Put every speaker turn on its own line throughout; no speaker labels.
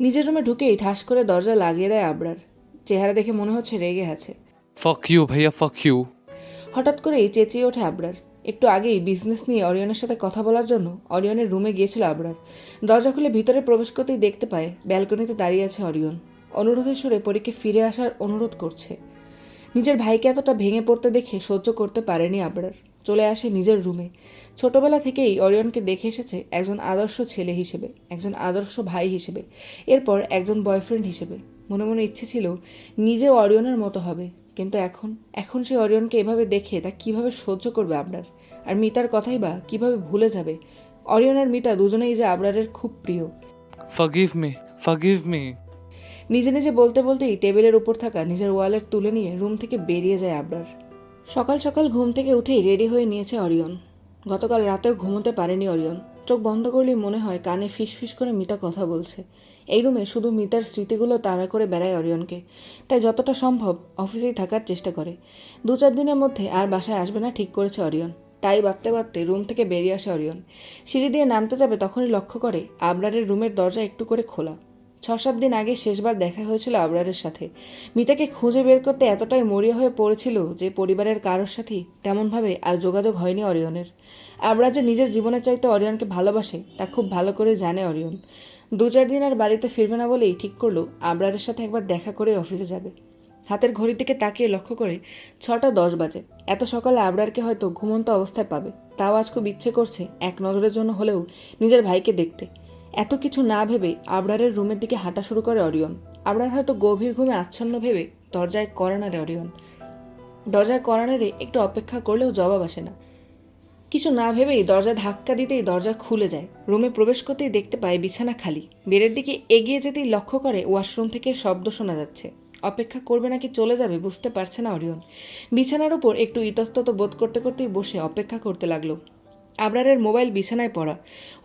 নিজের রুমে ঢুকেই ঠাস করে দরজা লাগিয়ে দেয় আবরার। চেহারা দেখে মনে হচ্ছে রেগে আছে
ফাক ইউ ভাইয়া ফাক ইউ
হঠাৎ করেই চেঁচিয়ে ওঠে আবরার। একটু আগেই বিজনেস নিয়ে অরিয়নের সাথে কথা বলার জন্য অরিয়নের রুমে গিয়েছিল আবরার। দরজা খুলে ভিতরে প্রবেশ করতেই দেখতে পায় ব্যালকনিতে দাঁড়িয়ে আছে অরিয়ন। অনুরোধের সুরে পরীকে ফিরে আসার অনুরোধ করছে। নিজের ভাইকে এতটা ভেঙে পড়তে দেখে সহ্য করতে পারেনি আবরার। চলে আসে নিজের রুমে। ছোটবেলা থেকেই অরিয়নকে দেখে এসেছে একজন আদর্শ ছেলে হিসেবে একজন আদর্শ ভাই হিসেবে এরপর একজন বয়ফ্রেন্ড হিসেবে। মনে মনে ইচ্ছে ছিল নিজে অরিয়নের মতো হবে কিন্তু এখন এখন সে অরিয়নকে এভাবে দেখে তা কীভাবে সহ্য করবে আবরার? আর মিতার কথাই বা কীভাবে ভুলে যাবে? অরিয়ন আর মিতা দুজনেই যে আবরারের খুব প্রিয়।
ফাগিভ মি ফাগিভ মি
নিজে নিজে বলতে বলতেই টেবিলের উপর থাকা নিজের ওয়ালেট তুলে নিয়ে রুম থেকে বেরিয়ে যায় আবরার। সকাল সকাল ঘুম থেকে উঠেই রেডি হয়ে নিয়েছে অরিয়ন। গতকাল রাতেও ঘুমোতে পারেনি অরিয়ন। চোখ বন্ধ করলেই মনে হয় কানে ফিসফিস করে মিতা কথা বলছে। এই রুমে শুধু মিতার স্মৃতিগুলো তাড়া করে বেড়ায় অরিয়নকে। তাই যতটা সম্ভব অফিসেই থাকার চেষ্টা করে। দু চার দিনের মধ্যে আর বাসায় আসবে না ঠিক করেছে অরিয়ন। তাই বাঁধতে বাঁধতে রুম থেকে বেরিয়ে আসে অরিয়ন। সিঁড়ি দিয়ে নামতে যাবে তখনই লক্ষ্য করে আবরারের রুমের দরজা একটু করে খোলা। ছ সাত দিন আগে শেষবার দেখা হয়েছিল আবরারের সাথে। মিতাকে খুঁজে বের করতে এতটাই মরিয়া হয়ে পড়েছিল যে পরিবারের কারোর সাথেই তেমনভাবে আর যোগাযোগ হয়নি অরিয়নের। আবরার যে নিজের জীবনের চাইতে অরিয়নকে ভালোবাসে, তা খুব ভালো করে জানে অরিয়ন। দু চার দিন আর বাড়িতে ফিরবে না বলেই ঠিক করল, আবরারের সাথে একবার দেখা করে অফিসে যাবে। হাতের ঘড়ির দিকে তাকিয়ে লক্ষ্য করে ছটা দশ বাজে। এত সকালে আবরারকে হয়তো ঘুমন্ত অবস্থায় পাবে। তাও আজ খুব ইচ্ছে করছে এক নজরের জন্য হলেও নিজের ভাইকে দেখতে। এত কিছু না ভেবে আবরারের রুমের দিকে হাঁটা শুরু করে অরিয়ন। আবরার হয়তো গভীর ঘুমে আচ্ছন্ন ভেবে দরজায় করানারে অরিয়ন। দরজায় করানারে একটু অপেক্ষা করলেও জবাব আসে না। কিছু না ভেবেই দরজা ধাক্কা দিতেই দরজা খুলে যায়। রুমে প্রবেশ করতেই দেখতে পায় বিছানা খালি। বেডের দিকে এগিয়ে যেতেই লক্ষ্য করে ওয়াশরুম থেকে শব্দ শোনা যাচ্ছে। অপেক্ষা করবে নাকি চলে যাবে বুঝতে পারছে না অরিয়ন। বিছানার উপর একটু ইতস্তত বোধ করতে করতেই বসে অপেক্ষা করতে লাগল। আবরারের মোবাইল বিছানায় পড়া।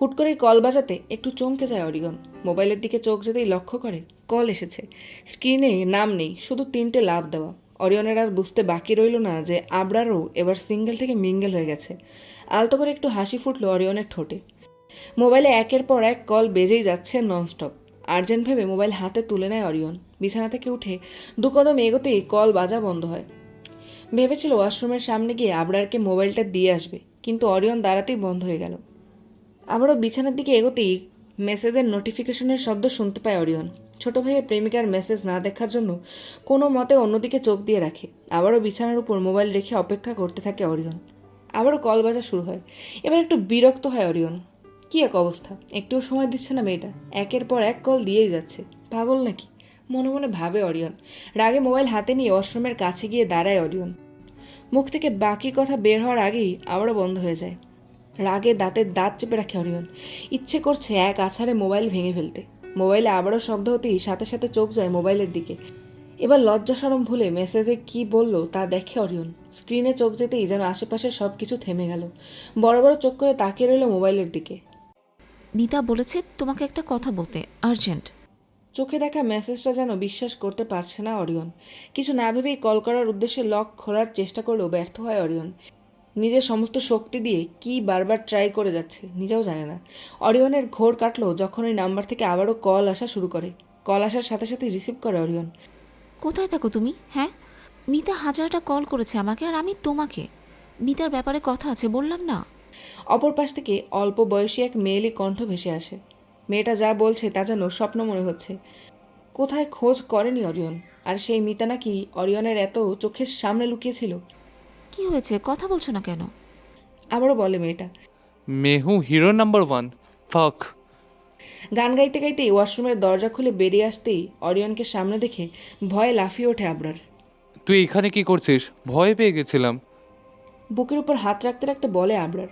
হুট করেই কল বাজাতে একটু চমকে যায় অরিয়ন মোবাইলের দিকে চোখ যেতেই লক্ষ্য করে, কল এসেছে। স্ক্রিনে নাম নেই, শুধু তিনটে লাভ দেওয়া। অরিয়নের আর বুঝতে বাকি রইল না যে আবরারও এবার সিঙ্গেল থেকে মিঙ্গেল হয়ে গেছে। আলতো করে একটু হাসি ফুটল অরিয়নের ঠোঁটে। মোবাইলে একের পর এক কল বেজেই যাচ্ছে ননস্টপ। আর্জেন্ট ভেবে মোবাইল হাতে তুলে নেয় অরিয়ন। বিছানা থেকে উঠে দু কদম এগোতেই কল বাজা বন্ধ হয়। ভেবেছিল ওয়াশরুমের সামনে গিয়ে আবরারকে মোবাইলটা দিয়ে আসবে, কিন্তু অরিয়ন দাঁড়াতেই বন্ধ হয়ে গেল। আবারও বিছানার দিকে এগোতেই মেসেজের নোটিফিকেশনের শব্দ শুনতে পায় অরিয়ন। ছোট ভাইয়ের প্রেমিকার মেসেজ না দেখার জন্য কোনো মতে অন্যদিকে চোখ দিয়ে রাখে। আবারও বিছানার উপর মোবাইল রেখে অপেক্ষা করতে থাকে অরিয়ন। আবারও কল বাজা শুরু হয়। এবার একটু বিরক্ত হয় অরিয়ন। কী এক অবস্থা? একটুও সময় দিচ্ছে না মেয়েটা। একের পর এক কল দিয়েই যাচ্ছে। পাগল নাকি? মনে মনে ভাবে অরিয়ন। রাগে মোবাইল হাতে নিয়ে ওয়াশরুমের কাছে গিয়ে দাঁড়ায় অরিয়ন। মুখ থেকে বাকি কথা বের হওয়ার আগেই আবারও বন্ধ হয়ে যায়। রাগে দাঁতের দাঁত চেপে রাখে অরিয়ন। ইচ্ছে করছে এক আছাড়ে মোবাইল ভেঙে ফেলতে। মোবাইলে আবারও শব্দ হতেই সাথে সাথে চোখ যায় মোবাইলের দিকে। এবার লজ্জা সরম ভুলে মেসেজে কি বলল তা দেখে অরিয়ন। স্ক্রিনে চোখ যেতেই যেন আশেপাশে সব কিছু থেমে গেল। বড় বড় চোখ করে তাকিয়ে রইল মোবাইলের দিকে।
নিতা বলেছে তোমাকে একটা কথা বলতে, আর্জেন্ট।
চোখে দেখা মেসেজটা যেন বিশ্বাস করতে পারছে না অরিয়ন। কিছু না ভেবেই কল করার উদ্দেশ্যে লক খোলার চেষ্টা করলেও ব্যর্থ হয় অরিয়ন। নিজের সমস্ত শক্তি দিয়ে কি বারবার ট্রাই করে যাচ্ছে নিজেও জানে না। অরিয়নের ঘোর কাটলো যখন ওই নাম্বার থেকে আবারও কল আসা শুরু করে। কল আসার সাথে সাথে রিসিভ করে অরিয়ন।
কোথায় থাকো তুমি? হ্যাঁ? মিতা হাজারটা কল করেছে আমাকে আর আমি তোমাকে। মিতার ব্যাপারে কথা আছে বললাম না।
অপর পাশ থেকে অল্প বয়সী এক মেয়েলি কণ্ঠ ভেসে আসে। মেয়েটা যা বলছে তা যেন স্বপ্ন মনে হচ্ছে। কোথায় খোঁজ করেনি অরিয়ন? আর সেই মিতা নাকি অরিয়নের এত চোখের সামনে লুকিয়েছিল?
কি হয়েছে? কথা বলছো না কেন?
আবারও বলে মেয়েটা।
Mehu hero number one. Fuck.
গান গাইতে গাইতেই ওয়াশরুমের দরজা খুলে বেরিয়ে আসতেই অরিয়নকে সামনে দেখে ভয়ে লাফিয়ে ওঠে আবরার।
তুই এখানে কি করছিস? ভয় পেয়ে গেছিলাম।
বুকের উপর হাত রাখতে রাখতে বলে আবরার।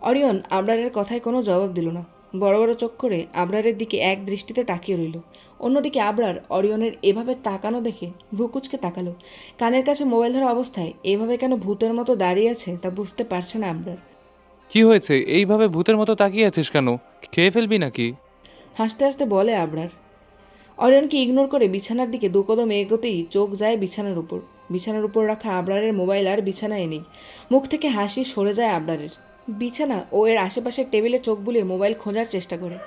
অরিয়ন আবরারের কথায় কোনো জবাব দিল না। বড় বড় চোখ করে আবরারের দিকে এক দৃষ্টিতে তাকিয়ে রইল। অন্যদিকে আবরার অরিয়নের এভাবে তাকানো দেখে ভ্রুকুচকে তাকালো। কানের কাছে মোবাইল ধরা অবস্থায় এভাবে কেন ভূতের মতো দাঁড়িয়ে আছে তা বুঝতে পারছে না আবরার।
কি হয়েছে? এইভাবে ভূতের মতো তাকিয়ে আছিস কেন? খেয়ে ফেলবি নাকি?
হাসতে হাসতে বলে আবরার। অরিয়নকে ইগনোর করে বিছানার দিকে দু কদম এগোতেই চোখ যায় বিছানার উপর। বিছানার উপর রাখা আবরারের মোবাইল আর বিছানায় নেই। মুখ থেকে হাসি সরে যায় আবরারের। বিছানা ও এর আশেপাশের টেবিলে চোখ বুলিয়ে মোবাইল খোঁজার চেষ্টা করে?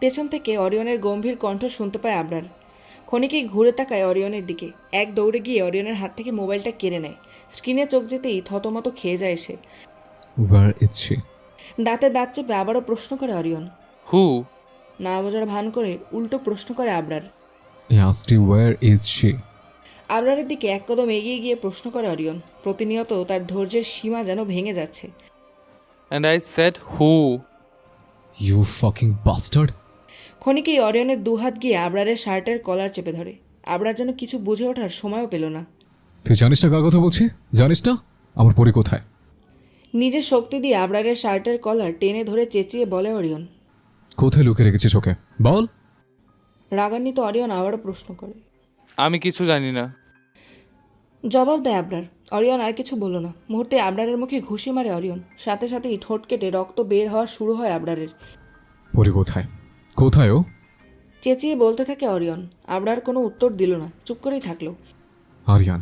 পেছন থেকে অরিয়নের গম্ভীর কণ্ঠ শুনতে পায় আবরার। ক্ষণিকেই ঘুরে তাকায় অরিয়নের দিকে। এক দৌড়ে গিয়ে অরিয়নের হাত থেকে মোবাইলটা কেড়ে নেয়। স্ক্রিনে চোখ দিতেই থতমত খেয়ে যায় সে? দাঁতে দাঁত চেপে আবারও প্রশ্ন করে অরিয়ন।
হু
না বোঝার ভান করে উল্টো প্রশ্ন করে Abrar.
You where is she?
আবরারের দিকে এক কদম এগিয়ে গিয়ে প্রশ্ন করে অরিয়ন প্রতিনিয়ত তার ধৈর্যের সীমা যেন ভেঙে যাচ্ছে।
And I said who
You fucking bastard!
ক্ষণিকেই অরিয়নের দুহাত গিয়ে আবরারের শার্টের কলার চেপে ধরে। আবরার যেন কিছু বুঝে ওঠার সময়ও পেল না।
তুই জানিস না কার কথা বলছি? জানিস না? আমার পরি কোথায়?
নিজের শক্তি দিয়ে আবরারের শার্টের কলার টেনে ধরে চেঁচিয়ে বলে অরিয়ন
কোথায় লুকিয়ে রেখেছিস ওকে? বল।
রাগান্বিত অরিয়ন আবারও প্রশ্ন করে।
আমি কিছু জানি না।
জবাব দেয় আবরার। অরিয়ন আর কিছু বলল না। মুহূর্তে আবরারের মুখে ঘুষি মারে অরিয়ন। সাথে সাথেই ঠোঁট কেটে রক্ত বের হওয়া শুরু হয় আবরারের।
পরি কোথায়? কোথায় ও?
চেঁচিয়ে বলতে থাকে অরিয়ন। আবরার কোনো উত্তর দিল না। চুপ করেই থাকল।
আরিয়ান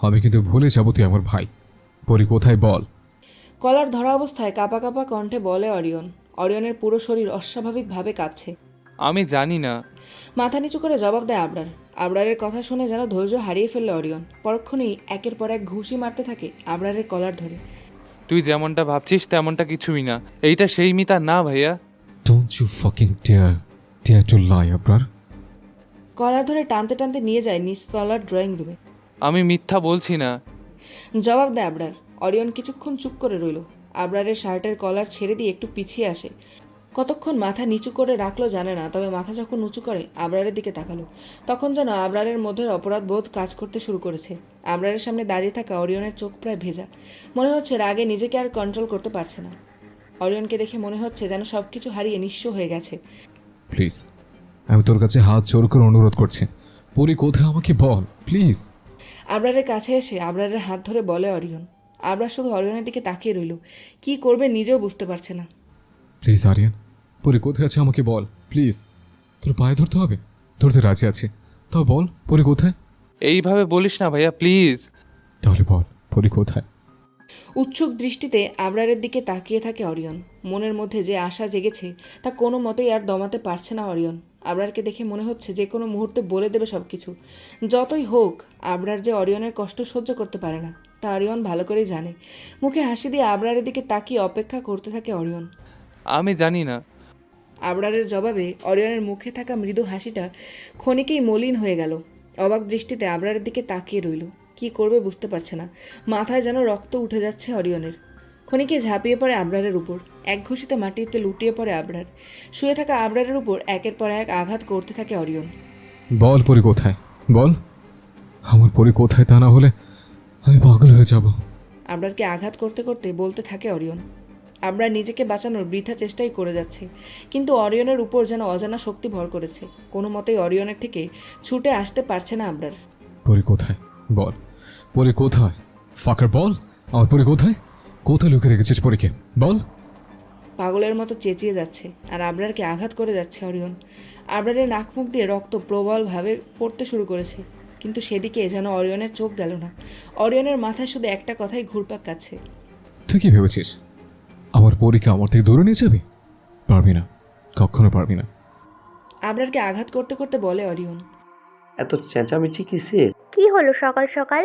আমি কিন্তু ভুলে যাব তুই আমার ভাই। পরি কোথায় বল।
কলার ধরা অবস্থায় কাপা কাপা কণ্ঠে বলে অরিয়ন। অরিয়নের পুরো শরীর অস্বাভাবিকভাবে কাঁপছে।
আমি জানি না।
মাথা নিচু করে জবাব দেয় আবরার। আবরারের কথা শুনে যেন ধৈর্য হারিয়ে ফেললে অরিয়ন। পরক্ষণেই একের পর এক ঘুষি মারতে থাকে আবরারের কলার ধরে।
তুই যেমনটা ভাবছিস তেমনটা কিছুই না। এইটা সেই মিতা না ভাইয়া?
Don't you fucking dare dare to lie Abrar
collar ধরে টানতে টানতে নিয়ে যায় নিচতলার ড্রয়িং রুমে
আমি মিথ্যা বলছি না।
জবাব দেয় আবরার। অরিয়ন কিছুক্ষণ চুপ করে রইল। আবরারের শার্টের কলার ছেড়ে দিয়ে একটু পিছিয়ে আসে। কতক্ষণ মাথা নিচু করে রাখল জানে না তবে মাথা যখন উঁচু করে আবরারের দিকে তাকালো। তখন যেন আবরারের মধ্যে অপরাধ বোধ কাজ করতে শুরু করেছে। আবরারের সামনে দাঁড়িয়ে থাকা অরিয়নের চোখ প্রায় ভেজা। মনে হচ্ছে রাগে নিজেকে আর কন্ট্রোল করতে পারছে না। অরিয়নকে দেখে মনে হচ্ছে যেন সব কিছু হারিয়ে নিঃস্ব হয়ে গেছে।
প্লিজ আমি তোর কাছে হাত জোর করে অনুরোধ করছি। পরি কোথায় আমাকে বল প্লিজ
আবরারের কাছে এসে আবরারের হাত ধরে বলে অরিয়ন। আবরার শুধু অরিয়নের দিকে তাকিয়ে রইল। কি করবে নিজেও বুঝতে পারছে না।
প্লিজ আরিয়ান পরে কোথায় আছে আমাকে বল প্লিজ তোর পায়ে ধরতে হবে? ধরতে রাজি আছে। তাও বল পরি কোথায়?
এইভাবে বলিস না ভাইয়া প্লিজ
তাহলে বল পরি কোথায়?
উৎসুক দৃষ্টিতে আবরারের দিকে তাকিয়ে থাকে অরিয়ন। মনের মধ্যে যে আশা জেগেছে তা কোনো মতেই আর দমাতে পারছে না অরিয়ন। আবরারকে দেখে মনে হচ্ছে যে কোনো মুহূর্তে বলে দেবে সব কিছু যতই হোক আবরার যে অরিয়নের কষ্ট সহ্য করতে পারে না তা অরিয়ন ভালো করেই জানে। মুখে হাসি দিয়ে আবরারের দিকে তাকিয়ে অপেক্ষা করতে থাকে অরিয়ন।
আমি জানি না।
আবরারের জবাবে অরিয়নের মুখে থাকা মৃদু হাসিটা ক্ষণিকেই মলিন হয়ে গেল। অবাক দৃষ্টিতে আবরারের দিকে তাকিয়ে রইল। কি করবে বুঝতে পারছে না। মাথায় যেন রক্ত উঠে যাচ্ছে অরিয়নের। ক্ষণিকে ঝাঁপিয়ে পড়ে আবরারের উপর। এক ঘুষিতে মাটিতে লুটিয়ে পড়ে আবরার। শুয়ে থাকা আবরারের উপর একের পর এক আঘাত করতে থাকে অরিয়ন।
বল পরি কোথায়? বল। আমার পরি কোথায় তা না হলে আমি পাগল হয়ে যাব।
আবরারকে আঘাত করতে করতে বলতে থাকে অরিয়ন। আবরার নিজেকে বাঁচানোর বৃথা চেষ্টাই করে যাচ্ছে। কিন্তু অরিয়নের উপর যেন অজানা শক্তি ভর করেছে। কোনো মতেই অরিয়নের থেকে ছুটে আসতে পারছে না আবরার।
পরি কোথায়? বল। পরি কোথায়? ফাকার বল? আমার পরি কোথায়? কোথায় লুকিয়ে রেখেছিস পরীকে বল।
পাগলের মতো চেঁচিয়ে যাচ্ছে আর আবরারকে আঘাত করে যাচ্ছে অরিয়ন। আবরারের নাক মুখ দিয়ে রক্ত প্রবলভাবে পড়তে শুরু করেছে। কিন্তু সেদিকে যেন অরিয়নের চোখ গেল না। অরিয়নের মাথায় শুধু একটা কথাই ঘুরপাক কাচ্ছে
তুই কি ভেবেছিস? আমার পরীকে আমার থেকে দূরে নিয়ে যাবি? পারবি না। কখনো পারবি না।
আবরারকে আঘাত করতে করতে বলে অরিয়ন।
এত চেঁচামেচি কিসের?
কি হলো সকাল সকাল?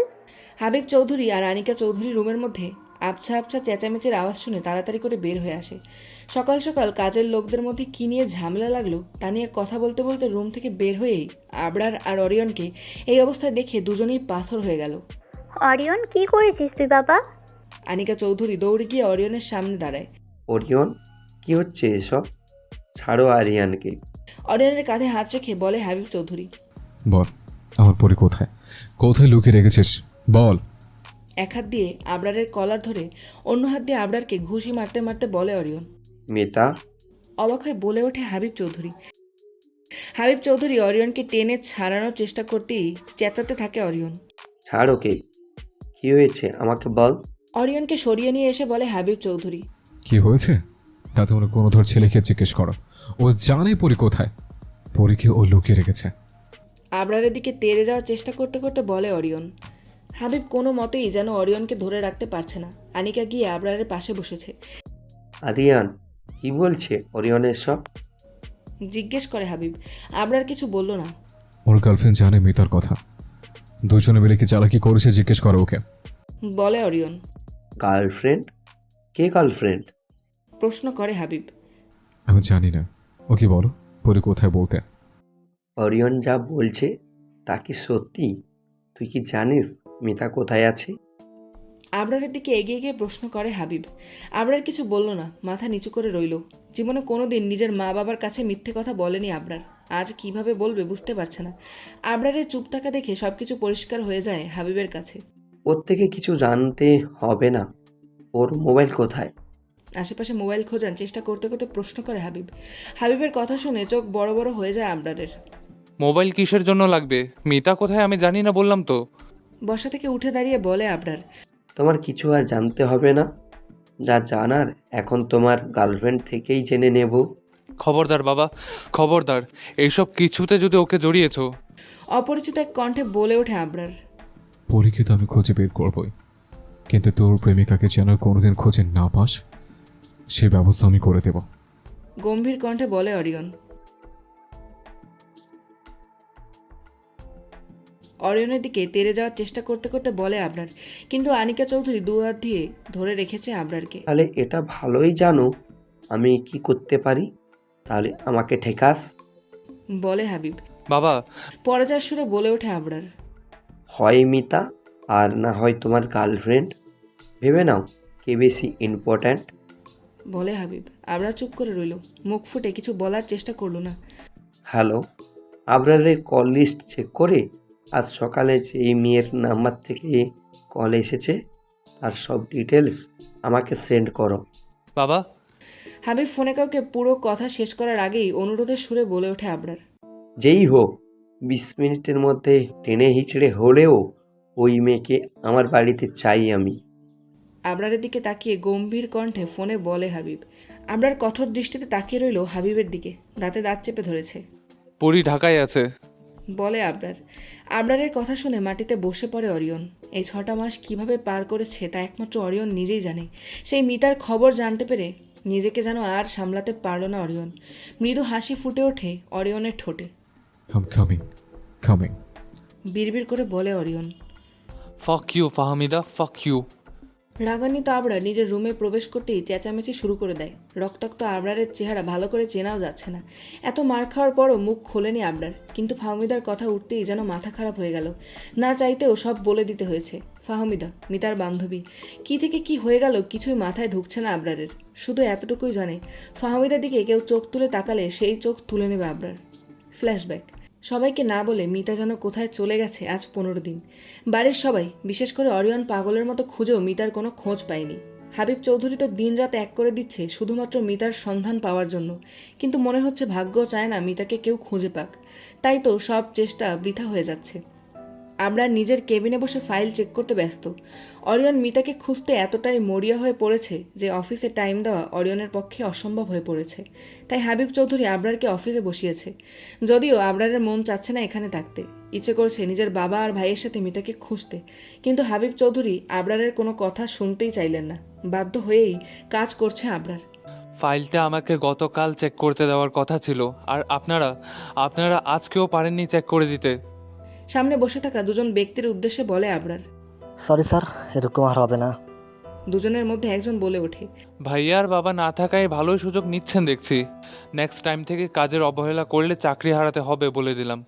হাবিব চৌধুরী আর আনিকা চৌধুরী রুমের মধ্যে আবছা আবছা চেঁচামেচির আওয়াজ শুনে তাড়াতাড়ি করে বের হয়ে আসে। সকাল সকাল কাজের লোকদের মধ্যে কী নিয়ে ঝামেলা লাগল তা নিয়ে কথা বলতে বলতে রুম থেকে বের হয়েই আবরার আর অরিয়নকে এই অবস্থায় দেখে দুজনেই পাথর হয়ে গেল।
অরিয়ন কি করেছিস তুই বাবা?
আনিকা চৌধুরী দৌড়ে গিয়ে অরিয়নের সামনে দাঁড়ায়।
ওরিয়ন কি হচ্ছে এসব? ছাড়ো আরিয়ানকে।
অরিয়নের কাঁধে হাত রেখে বলে হাবিব চৌধুরী।
বল আমার পরি কোথায়? কোথায় লুকিয়ে রেখেছিস? বল।
এক হাত দিয়ে আবরারের কলার ধরে অন্য হাত দিয়ে আবরারকে ঘুষি মারতে মারতে বলে অরিয়ন।
মেতা?
অবাক হয়ে বলে ওঠে হাবিব চৌধুরী। হাবিব চৌধুরী অরিয়নকে টেনে ছাড়ানোর চেষ্টা করতেই চেঁচাতে থাকে অরিয়ন।
ছাড় ওকে কি হয়েছে? আমাকে বল।
অরিয়নকে সরিয়ে নিয়ে এসে বলে হাবিব চৌধুরী।
কি হয়েছে? তা তোমরা কোনো ধর ছেলেকে জিজ্ঞেস করো। ও জানে পরি কোথায়। পরীকে ও লুকিয়ে রেখেছে।
আবরারের দিকে তেড়ে যাওয়ার চেষ্টা করতে করতে বলে অরিয়ন হাবিব কোনো মতেই যেন অরিয়নকে ধরে রাখতে পারছে না। আনিকা গিয়ে আবরারের পাশে বসেছে।
আরিয়ান কি বলছে ওরিয়নের সব
জিজ্ঞেস করে হাবিব আবরার কিছু বলল না।
ওর গার্লফ্রেন্ড জানে মিতার কথা। দুজনে মিলে কি চালাকি করেছে জিজ্ঞেস করো ওকে।
বলে অরিয়ন
গার্লফ্রেন্ড কে গার্লফ্রেন্ড
প্রশ্ন করে হাবিব।
আমি জানি না। ওকে বলো পরে কোথায় বলতে?
অরিয়ন যা বলছে তা কি সত্যি? তুই কি জানিস মিতা কোথায় আছে?
আবরারের দিকে এগিয়ে গিয়ে প্রশ্ন করে হাবিব। আবরার কিছু বলল না মাথা নিচু করে রইল। জীবনে কোনো দিন নিজের মা বাবার কাছে মিথ্যে কথা বলেনি আবরার। আজ কীভাবে বলবে বুঝতে পারছে না। আবরারের চুপ থাকা দেখে সবকিছু পরিষ্কার হয়ে যায় হাবিবের কাছে।
ওর থেকে কিছু জানতে হবে না। ওর মোবাইল কোথায়?
আশেপাশে মোবাইল খোঁজার চেষ্টা করতে করতে প্রশ্ন করে হাবিব। হাবিবের কথা শুনে চোখ বড় বড় হয়ে যায় আবরারের
মোবাইল কিসের জন্য লাগবে? মিতা কোথায়? আমি জানি না বললাম তো।
বসা থেকে উঠে দাঁড়িয়ে বলে আবরার।
তোমার কিছু আর জানতে হবে না? যা জানার এখন তোমার গার্লফ্রেন্ড থেকেই জেনে নেব।
খবরদার বাবা খবরদার। এইসব কিছুতে যদি ওকে জড়িয়েছো।
অপরিচিত এক কণ্ঠে বলে ওঠে আবরার।
পরীকে তো আমি খুঁজে বের করবই। কিন্তু তোর প্রেমিকাকে যেন কোনোদিন খোঁজে না পাস সে ব্যবস্থা আমি করে দেব।
গম্ভীর কণ্ঠে বলে অরিয়ন। অরিয়নের দিকে তেরে যাওয়ার চেষ্টা করতে করতে বলে আবরার। কিন্তু আনিকা চৌধুরী দু হাত দিয়ে ধরে রেখেছে আবরারকে।
তাহলে এটা ভালোই জানো আমি কি করতে পারি? তাহলে আমাকে ঠেকাস।
বলে হাবিব।
বাবা।
পরাজয় সুরে বলে ওঠে আবরার।
হয় মিতা আর না হয় তোমার গার্লফ্রেন্ড ভেবে নাও কে বেশি ইম্পর্ট্যান্ট
বলে হাবিব আবরার চুপ করে রইল। মুখ ফুটে কিছু বলার চেষ্টা করল না।
হ্যালো আবরারের কল লিস্ট চেক করে আজ সকালে যে এই মেয়ের নাম্বার থেকে কল এসেছে তার সব ডিটেলস আমাকে সেন্ড করো।
বাবা।
হাবিব ফোনে কাউকে পুরো কথা শেষ করার আগেই অনুরোধের সুরে বলে ওঠে আবরার।
যেই হোক বিশ মিনিটের মধ্যে টেনে হিচড়ে হলেও ওই মেয়েকে আমার বাড়িতে চাই আমি।
আবরারের দিকে তাকিয়ে গম্ভীর কণ্ঠে ফোনে বলে হাবিব আবরার কঠোর দৃষ্টিতে তাকিয়ে রইল হাবিবের দিকে দাঁতে দাঁত চেপে ধরেছে।
পরি ঢাকায় আছে।
বলে আবরার। আবরারের কথা শুনে মাটিতে বসে পড়ে অরিয়ন। এই ছটা মাস কীভাবে পার করেছে তা একমাত্র অরিয়ন নিজেই জানে। সেই মিতার খবর জানতে পেরে নিজেকে যেন আর সামলাতে পারল না অরিয়ন। মৃদু হাসি ফুটে ওঠে অরিয়নের ঠোঁটে।
আম কামিং কামিং
বিড়বিড় করে বলে অরিয়ন।
ফক ইউ ফাহমিদা ফক ইউ
রাগান্বিত আবরার নিজের রুমে প্রবেশ করতেই চেঁচামেচি শুরু করে দেয়। রক্তাক্ত আবরারের চেহারা ভালো করে চেনাও যাচ্ছে না। এত মার খাওয়ার পরও মুখ খোলেনি আবরার কিন্তু ফাহমিদার কথা উঠতেই যেন মাথা খারাপ হয়ে গেল। না চাইতেও সব বলে দিতে হয়েছে। ফাহমিদা মিতার বান্ধবী কি থেকে কি হয়ে গেল কিছুই মাথায় ঢুকছে না আবরারের। শুধু এতটুকুই জানে ফাহমিদার দিকে কেউ চোখ তুলে তাকালে সেই চোখ তুলে নেবে আবরার। ফ্ল্যাশব্যাক সবাইকে না বলে মিতা যেন কোথায় চলে গেছে আজ পনেরো দিন। বাড়ির সবাই, বিশেষ করে অরিয়ন পাগলের মতো খুঁজেও মিতার কোনো খোঁজ পায়নি। হাবিব চৌধুরী তো দিনরাত এক করে দিচ্ছে শুধুমাত্র মিতার সন্ধান পাওয়ার জন্য। কিন্তু মনে হচ্ছে ভাগ্য চায় না মিতাকে কেউ খুঁজে পাক। তাই তো সব চেষ্টা বৃথা হয়ে যাচ্ছে। আমরা নিজের কেবিনে বসে ফাইল চেক করতে ব্যস্ত। অরিয়ন মিতাকে খুঁজতে এতটাই মরিয়া হয়ে পড়েছে যে অফিসে টাইম দেওয়া অরিয়নের পক্ষে অসম্ভব হয়ে পড়েছে। তাই হাবিব চৌধুরী আবরারকে অফিসে বসিয়েছে। যদিও আবরারের মন চাচ্ছে না এখানে থাকতে। ইচ্ছে করছে নিজের বাবা আর ভাইয়ের সাথে মিতাকে খুঁজতে। কিন্তু হাবিব চৌধুরী আবরারের কোনো কথা শুনতেই চাইলেন না। বাধ্য হয়েই কাজ করছে আবরার।
ফাইলটা আমাকে গতকাল চেক করতে দেওয়ার কথা ছিল। আর আপনারা আপনারা আজকেও পারেননি চেক করে দিতে।
সামনে বসে থাকা দুজন ব্যক্তির উদ্দেশ্যে বলে আবরার।
সরি স্যার এরকম আর হবে না।
দুজনের মধ্যে একজন বলে ওঠে।
ভাইয়ার বাবা না থাকায় ভালোই সুযোগ নিচ্ছেন দেখছি। নেক্সট টাইম থেকে কাজের অবহেলা করলে চাকরি হারাতে হবে বলে দিলাম।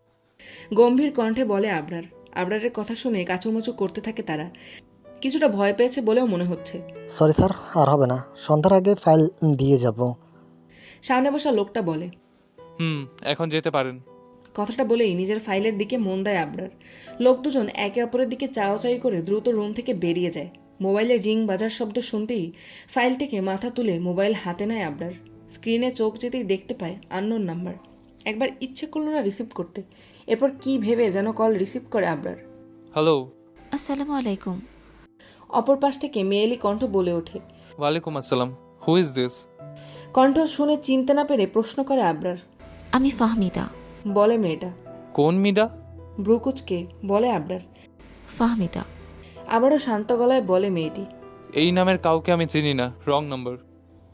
গম্ভীর কণ্ঠে বলে আবরার। আবরারের কথা শুনে কাচুমুচু করতে থাকে তারা। কিছুটা ভয় পেয়েছে বলেও মনে হচ্ছে।
সরি স্যার আর হবে না। সন্ধ্যার আগে ফাইল দিয়ে যাব।
সামনে বসা লোকটা বলে
হুম এখন যেতে পারেন।
কথাটা বলেই নিজের ফাইলের দিকে মন দেয় আবরার। লোক দুজন একে অপরের দিকে চাওয়াচাই করে দ্রুত রুম থেকে বেরিয়ে যায়। মোবাইলে রিং বাজার শব্দ শুনতেই ফাইল থেকে মাথা তুলে মোবাইল হাতে নেয় আবরার। স্ক্রিনে চোখ যেতেই দেখতে পায় আননোন নাম্বার। একবার ইচ্ছে করল না রিসিভ করতে। এরপর কি ভেবে যেন কল রিসিভ করে আবরার।
হ্যালো।
আসসালামু আলাইকুম।
অপর পাশ থেকে মেয়েলি কণ্ঠ বলে ওঠে।
ওয়ালাইকুম আসসালাম। হু ইজ দিস
কণ্ঠ শুনে চিনতে না পেরে প্রশ্ন করে আবরার।
আমি ফাহমিদা।
বলে মেয়েটা।
কোন মিডা?
ব্রুকুচকে বলে আবরার।
ফাহমিদা।
আবারও শান্ত গলায় বলে মেয়েটি।
এই নামের কাউকে আমি চিনি না রং নাম্বার।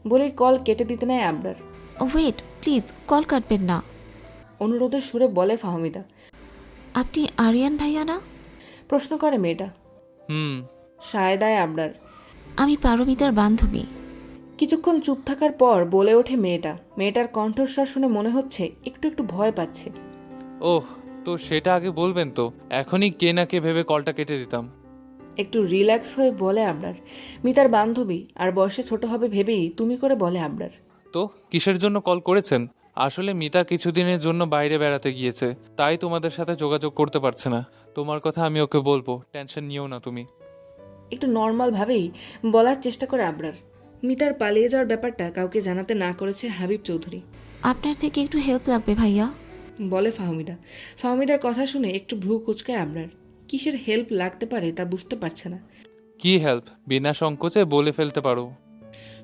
বলেই কল কেটে দিতে নেয় আবরার।
ওয়েট প্লিজ কল কাটবেন না।
অনুরোধের সুরে বলে ফাহমিদা।
আপনি আরিয়ান ভাইয়া না?
প্রশ্ন করে মেয়েটা।
হুম।
সায়দায় আবরার।
আমি পারমিতার বান্ধবী।
কিছুক্ষণ চুপ থাকার পর বলে ওঠে মেয়েটা। মেয়েটার কণ্ঠস্বর শুনে মনে হচ্ছে একটু একটু ভয় পাচ্ছে।
ওহ তো সেটা আগে বলবেন তো। এখনই কে না কে ভেবে কলটা কেটে দিতাম।
একটু রিল্যাক্স হয়ে বলে আবরার মিতার বান্ধবী আর বয়সে ছোট হবে ভেবেই তুমি করে বলে আবরার
তো কিসের জন্য কল করেছেন? আসলে মিতা কিছুদিনের জন্য বাইরে বেড়াতে গিয়েছে তাই তোমাদের সাথে যোগাযোগ করতে পারছে না। তোমার কথা আমি ওকে বলব টেনশন নিও না তুমি।
একটু নর্মালভাবেই বলার চেষ্টা করে আবরার মিতার পালিয়ে যাওয়ার ব্যাপারটা কাউকে জানাতে না করেছে হাবিব চৌধুরী।
আপনার থেকে একটু হেল্প লাগবে ভাইয়া।
বলে ফাহমিদা। ফাহমিদার কথা শুনে একটু ভ্রু কুচকায় আবরার। কিসের হেল্প লাগতে পারে তা বুঝতে পারছে না।
কি হেল্প বিনা সংকোচে বলে ফেলতে পারো।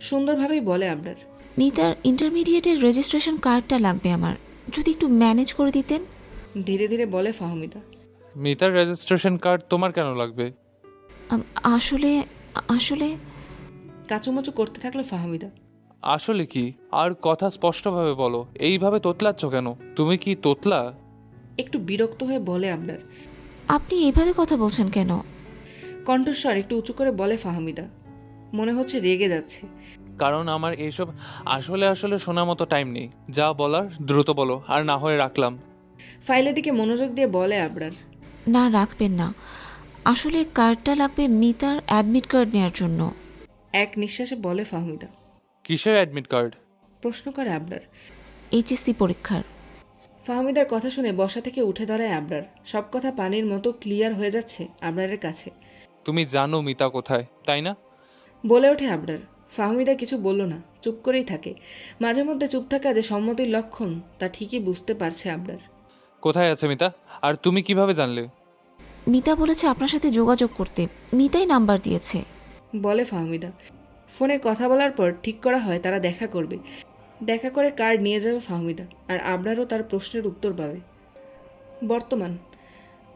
সুন্দরভাবেই বলে আবরার।
মিতার ইন্টারমিডিয়েটের রেজিস্ট্রেশন কার্ডটা লাগবে আমার। যদি একটু ম্যানেজ করে দিতেন।
ধীরে ধীরে বলে ফাহমিদা।
মিতার রেজিস্ট্রেশন কার্ড তোমার কেন লাগবে?
আম, আসলে আসলে
কাচুমাচু করতে থাকল ফাহমিদা।
আসলে কি? আর কথা স্পষ্টভাবে বলো। এইভাবে তোতলাচ্ছ কেন? তুমি কি তোতলা?
একটু বিরক্ত হয়ে বলে আবরার
আপনি এভাবে কথা বলছেন কেন?
কণ্ঠস্বর একটু উঁচু করে বলে ফাহমিদা। মনে হচ্ছে রেগে যাচ্ছে।
কারণ আমার এইসব আসলে আসলে শোনার মতো টাইম নেই। যা বলার দ্রুত বলো আর না হয়ে রাখলাম।
ফাইলের দিকে মনোযোগ দিয়ে বলে আবরার
না রাখবেন না। আসলে কার্ডটা লাগবে মিতার অ্যাডমিট কার্ড নেওয়ার জন্য।
এক নিঃশ্বাসে বলে ফাহমিদা।
কিসের অ্যাডমিট কার্ড
প্রশ্ন করে আবরার।
এইচএসসি পরীক্ষার।
ফাহমিদার কথা শুনে বসা থেকে উঠে দাঁড়ায় আবরার। সব কথা পানির মতো ক্লিয়ার হয়ে যাচ্ছে আবরারের কাছে।
তুমি জানো মিতা কোথায় তাই না?
বলে ওঠে আবরার। ফাহমিদা কিছু বলল না চুপ করেই থাকে। মাঝে মধ্যে চুপ থাকা যে সম্মতির লক্ষণ তা ঠিকই বুঝতে পারছে আবরার।
কোথায় আছে মিতা? আর তুমি কীভাবে জানলে?
মিতা বলেছে আপনার সাথে যোগাযোগ করতে। মিতাই নাম্বার দিয়েছে।
বলে ফাহমিদা। ফোনে কথা বলার পর ঠিক করা হয় তারা দেখা করবে। দেখা করে কার্ড নিয়ে যাবে ফাহমিদা, আর আবরারও তার প্রশ্নের উত্তর পাবে। বর্তমান,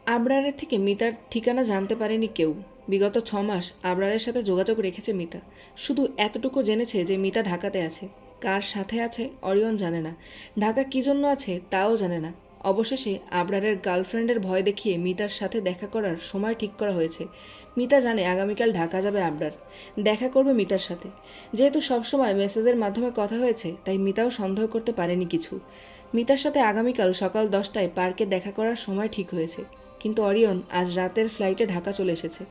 আবরারের থেকে মিতার ঠিকানা জানতে পারেনি কেউ। বিগত ছ মাস আবরারের সাথে যোগাযোগ রেখেছে মিতা। শুধু এতটুকু জেনেছে যে মিতা ঢাকাতে আছে। কার সাথে আছে অরিয়ন জানে না। ঢাকা কী জন্য আছে তাও জানে না। অবশেষে আবরারের গার্লফ্রেন্ডের ভয় দেখিয়ে মিতার সাথে দেখা করার সময় ঠিক করা হয়েছে। মিতা জানে আগামীকাল ঢাকা যাবে আবরার। দেখা করবে মিতার সাথে। যেহেতু সবসময় মেসেজের মাধ্যমে কথা হয়েছে, তাই মিতাও সন্দেহ করতে পারেনি কিছু। মিতার সাথে আগামীকাল সকাল দশটায় পার্কে দেখা করার সময় ঠিক হয়েছে। কিন্তু অরিয়ন আজ রাতের ফ্লাইটে ঢাকা চলে এসেছে।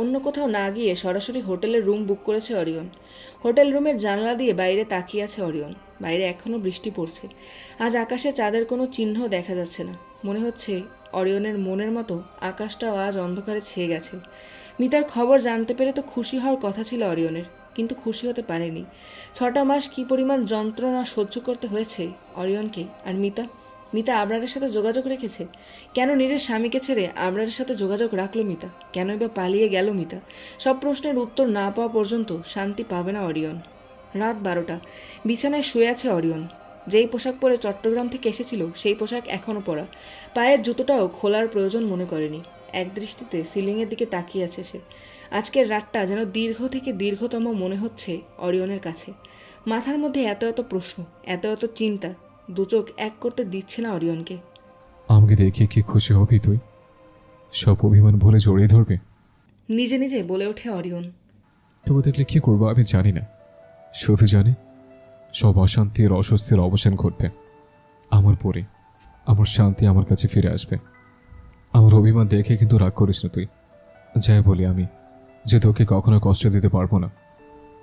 অন্য কোথাও না গিয়ে সরাসরি হোটেলের রুম বুক করেছে অরিয়ন। হোটেল রুমের জানলা দিয়ে বাইরে তাকিয়ে আছে অরিয়ন। বাইরে এখনও বৃষ্টি পড়ছে। আজ আকাশে চাঁদের কোনো চিহ্ন দেখা যাচ্ছে না। মনে হচ্ছে অরিয়নের মনের মতো আকাশটাও আজ অন্ধকারে ছেয়ে গেছে। মিতার খবর জানতে পেরে তো খুশি হওয়ার কথা ছিল অরিয়নের, কিন্তু খুশি হতে পারেনি। ছটা মাস কি পরিমাণ যন্ত্রণা সহ্য করতে হয়েছে অরিয়নকে আর মিতা? মিতা আবরারের সাথে যোগাযোগ রেখেছে। কেন নিজের স্বামীকে ছেড়ে আবরারের সাথে যোগাযোগ রাখল মিতা? কেনই বা পালিয়ে গেল মিতা? সব প্রশ্নের উত্তর না পাওয়া পর্যন্ত শান্তি পাবে না অরিয়ন। রাত বারোটা। বিছানায় শুয়ে আছে অরিয়ন। যেই পোশাক পরে চট্টগ্রাম থেকে এসেছিল, সেই পোশাক এখনও পরা। পায়ের জুতোটাও খোলার প্রয়োজন মনে করেনি। এক দৃষ্টিতে সিলিংয়ের দিকে তাকিয়ে আছে সে। আজকের রাতটা যেন দীর্ঘ থেকে দীর্ঘতম মনে হচ্ছে অরিয়নের কাছে। মাথার মধ্যে এত এত প্রশ্ন, এত এত চিন্তা দু চোখ এক করতে দিচ্ছে না অরিয়নকে।
আমাকে দেখে কি খুশি হবি তুই? সব অভিমান ভুলে জড়িয়ে ধরবে?
নিজে নিজে বলে ওঠে অরিয়ন।
তোকে দেখলে কি করব আমি জানি না। শুধু জানি সব অশান্তির অস্বস্তির অবসান ঘটবে। আমার পরে আমার শান্তি আমার কাছে ফিরে আসবে। আমার অভিমান দেখে কিন্তু রাগ করিস না তুই। যাই বলি আমি যে তোকে কখনো কষ্ট দিতে পারব না।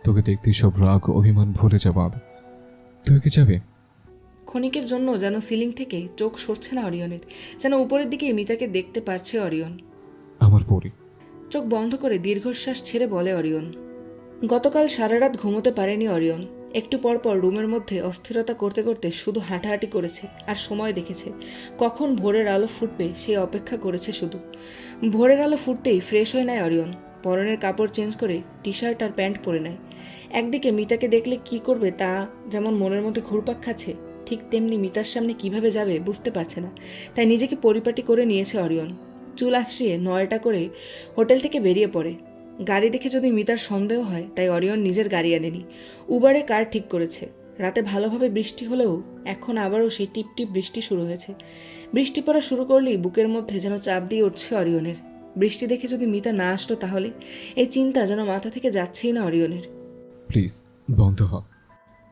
তোকে দেখতেই সব রাগ অভিমান ভুলে যাব আমি। তুই কি যাবে
ক্ষণিকের জন্য যেন সিলিং থেকে চোখ সরছে না অরিয়নের যেন উপরের দিকে মিতাকে দেখতে পারছে অরিয়ন।
আমার পরে।
চোখ বন্ধ করে দীর্ঘশ্বাস ছেড়ে বলে অরিয়ন গতকাল সারা রাত ঘুমোতে পারেনি অরিয়ন। একটু পর পর রুমের মধ্যে অস্থিরতা করতে করতে শুধু হাঁটাহাঁটি করেছে আর সময় দেখেছে। কখন ভোরের আলো ফুটবে সেই অপেক্ষা করেছে শুধু। ভোরের আলো ফুটতেই ফ্রেশ হয়ে নেয় অরিয়ন। পরনের কাপড় চেঞ্জ করে টি শার্ট আর প্যান্ট পরে নেয়। একদিকে মিতাকে দেখলে কি করবে তা যেমন মনের মধ্যে ঘুরপাক খাচ্ছে ঠিক তেমনি মিতার সামনে কীভাবে যাবে বুঝতে পারছে না। তাই নিজেকে পরিপাটি করে নিয়েছে অরিয়ন। চুল আশ্রিয়ে নয়টা করে হোটেল থেকে বেরিয়ে পড়ে। গাড়ি দেখে যদি মিতার সন্দেহ হয় তাই অরিয়ন নিজের গাড়ি আনেনি। উবারে কার ঠিক করেছে? রাতে ভালোভাবে বৃষ্টি হলেও এখন আবারও সেই টিপটিপ বৃষ্টি শুরু হয়েছে। বৃষ্টি পড়া শুরু করলেই বুকের মধ্যে যেন চাপ দিয়ে উঠছে অরিয়নের। বৃষ্টি দেখে যদি মিতা না আসলো তাহলে? এই চিন্তা যেন মাথা থেকে যাচ্ছেই না অরিয়নের।
প্লিজ বন্ধ হ।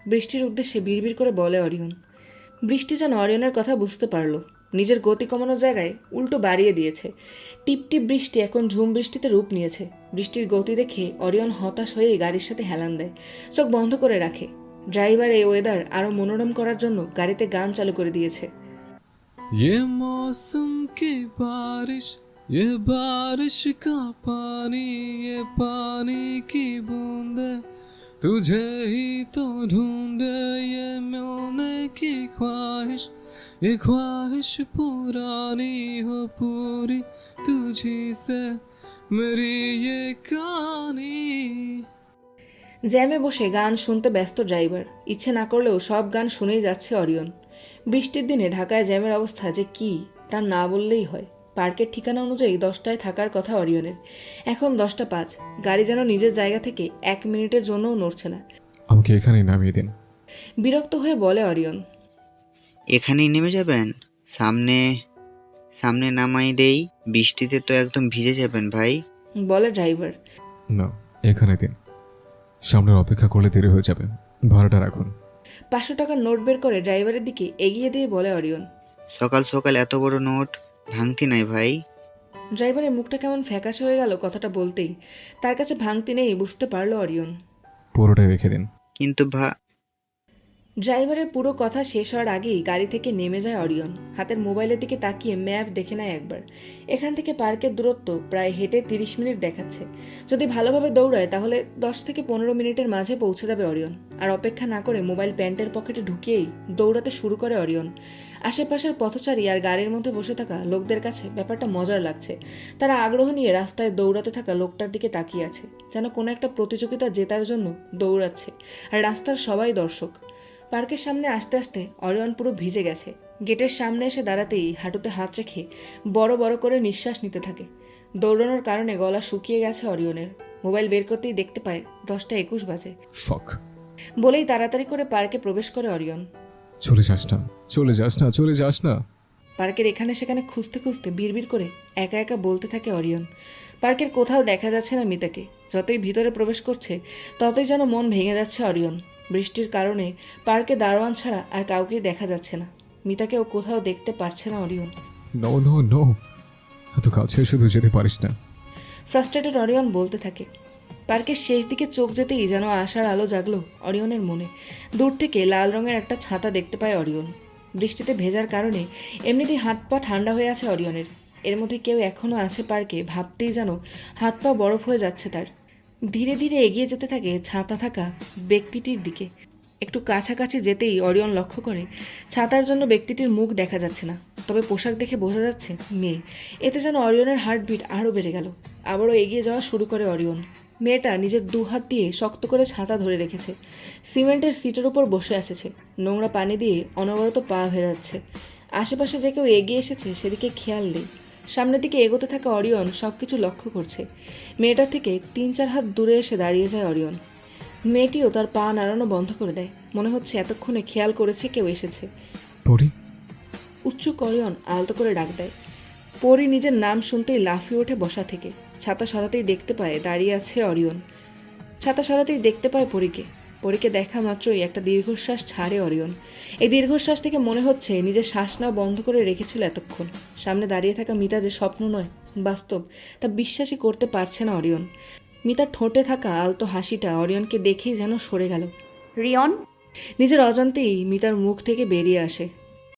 বৃষ্টির উদ্দেশ্যে বিড়বিড় করে বলে অরিয়ন। বৃষ্টি যেন অরিয়নের কথা বুঝতে পারলো নিজের গতি কমানোর জায়গায় উল্টো বাড়িয়ে দিয়েছে টিপ টিপ বৃষ্টি এখন ঝুম বৃষ্টিতে রূপ নিয়েছে বৃষ্টির গতি দেখে অরিয়ন হতাশ হয়ে গাড়ির সাথে হেলান দেয় চোখ বন্ধ করে রাখে ড্রাইভার এই ওয়েদার আরও মনোরম করার জন্য গাড়িতে গান চালু করে দিয়েছে
ये मौसम की बारिश ये बारिश का पानी ये पानी की बूंदे तुझे ही तो ढूंढे ये मिलने की ख्वाहिश ये ख्वाहिश पुरानी हो पूरी तुझी से मेरी ये कहानी
জ্যামে বসে গান শুনতে ব্যস্ত ড্রাইভার ইচ্ছে না করলেও সব গান শুনেই যাচ্ছে অরিয়ন বৃষ্টির দিনে ঢাকায় জ্যামের অবস্থা যে কি তা না বললেই হয় পার্কের ঠিকানা অনুযায়ী দশটায় থাকার কথা অরিয়নের। এখন দশটা পাঁচ। গাড়ি যেন নিজের জায়গা থেকে এক মিনিটের জন্যও নড়ছে না।
আমাকে এখানেই নামিয়ে দিন।
বিরক্ত হয়ে বলে অরিয়ন।
এখানেই নেমে যাবেন? সামনে সামনে নামাই দেই। বৃষ্টিতে তো একদম ভিজে যাবেন ভাই।
বলে ড্রাইভার।
না এখানে দিন। সামনের অপেক্ষা করলে দেরি হয়ে যাবে। ভাড়াটা রাখুন।
পাঁচশো টাকার নোট বের করে ড্রাইভারের দিকে এগিয়ে দিয়ে বলে অরিয়ন।
সকাল সকাল এত বড় নোট। ভাঙতি নাই ভাই।
ড্রাইভারের মুখটা কেমন ফ্যাকাশে হয়ে গেল কথাটা বলতেই। তার কাছে ভাঙতি নেই বুঝতে পারল অরিয়ন।
পুরোটাই রেখে দিন।
কিন্তু ভা
ড্রাইভারের পুরো কথা শেষ হওয়ার আগেই গাড়ি থেকে নেমে যায় অরিয়ন। হাতের মোবাইলের দিকে তাকিয়ে ম্যাপ দেখে নেয় একবার। এখান থেকে পার্কের দূরত্ব প্রায় হেঁটে তিরিশ মিনিট দেখাচ্ছে। যদি ভালোভাবে দৌড়ায়, তাহলে দশ থেকে পনেরো মিনিটের মাঝে পৌঁছে যাবে অরিয়ন। আর অপেক্ষা না করে মোবাইল প্যান্টের পকেটে ঢুকিয়েই দৌড়াতে শুরু করে অরিয়ন। আশেপাশের পথচারী আর গাড়ির মধ্যে বসে থাকা লোকদের কাছে ব্যাপারটা মজার লাগছে। তারা আগ্রহ নিয়ে রাস্তায় দৌড়াতে থাকা লোকটার দিকে তাকিয়ে আছে, যেন কোনো একটা প্রতিযোগিতা জেতার জন্য দৌড়াচ্ছে। আর রাস্তার সবাই দর্শক। পার্কের সামনে আস্তে আস্তে অরিয়ন পুরো ভিজে গেছে। গেটের সামনে এসে দাঁড়াতেই হাঁটুতে হাত রেখে বড় বড় করে নিঃশ্বাস নিতে থাকে। দৌড়ানোর কারণে গলা শুকিয়ে গেছে অরিয়নের। মোবাইল বের করতেই দেখতে পায় দশটা একুশ বাজে।
ফক
বলেই তাড়াতাড়ি করে পার্কে প্রবেশ করে অরিয়ন।
চলে যাস না চলে যাস না চলে যাস না।
পার্কের এখানে সেখানে খুঁজতে খুঁজতে বিড়বিড় করে একা একা বলতে থাকে অরিয়ন। পার্কের কোথাও দেখা যাচ্ছে না মিতাকে। যতই ভিতরে প্রবেশ করছে ততই যেন মন ভেঙে যাচ্ছে অরিয়ন। বৃষ্টির কারণে পার্কে দারোয়ান ছাড়া আর কাউকেই দেখা যাচ্ছে না। মিতাকেও কোথাও দেখতে পারছে না অরিয়ন।
নো নো নো এত কাছে শুধু যেতে পারিস না।
ফ্রাস্ট্রেটেড অরিয়ন বলতে থাকে পার্কের শেষ দিকে চোখ যেতেই যেন আশার আলো জাগলো অরিয়নের মনে। দূর থেকে লাল রঙের একটা ছাতা দেখতে পায় অরিয়ন। বৃষ্টিতে ভেজার কারণে এমনিতেই হাত পা ঠান্ডা হয়ে আছে অরিয়নের। এর মধ্যে কেউ এখনও আছে পার্কে ভাবতেই যেন হাত পা বরফ হয়ে যাচ্ছে তার। ধীরে ধীরে এগিয়ে যেতে থাকে ছাতা থাকা ব্যক্তিটির দিকে। একটু কাছাকাছি যেতেই অরিয়ন লক্ষ্য করে ছাতার জন্য ব্যক্তিটির মুখ দেখা যাচ্ছে না। তবে পোশাক দেখে বোঝা যাচ্ছে, মেয়ে। এতে যেন অরিয়নের হার্টবিট আরও বেড়ে গেল। আবারও এগিয়ে যাওয়া শুরু করে অরিয়ন। মেয়েটা নিজের দু হাত দিয়ে শক্ত করে ছাতা ধরে রেখেছে। সিমেন্টের সিটের উপর বসে আসেছে নোংরা পানি দিয়ে অনবরত পা ভেজাচ্ছে। আশেপাশে যে কেউ এগিয়ে এসেছে, সেদিকে খেয়াল নেই। সামনের দিকে এগোতে থাকা অরিয়ন সব কিছু লক্ষ্য করছে। মেয়েটার থেকে তিন চার হাত দূরে এসে দাঁড়িয়ে যায় অরিয়ন। মেয়েটিও তার পা নাড়ানো বন্ধ করে দেয়। মনে হচ্ছে এতক্ষণে খেয়াল করেছে কেউ এসেছে।
পড়ি
উচ্চু করিয়ন আলতো করে ডাক দেয়। পরি নিজের নাম শুনতেই লাফিয়ে ওঠে বসা থেকে। ছাতা সরাতেই দেখতে পায় দাঁড়িয়ে আছে অরিয়ন। ছাতা সরাতেই দেখতে পায় পরীকে। পরীকে দেখা মাত্রই একটা দীর্ঘশ্বাস ছাড়ে অরিয়ন। এই দীর্ঘশ্বাস থেকে মনে হচ্ছে নিজের শ্বাস না বন্ধ করে রেখেছিল এতক্ষণ। সামনে দাঁড়িয়ে থাকা মিতা যে স্বপ্ন নয় বাস্তব তা বিশ্বাসই করতে পারছে না অরিয়ন। মিতার ঠোঁটে থাকা আলতো হাসিটা অরিয়নকে দেখেই যেন সরে গেল।
রিয়ন?
নিজের অজান্তেই মিতার মুখ থেকে বেরিয়ে আসে।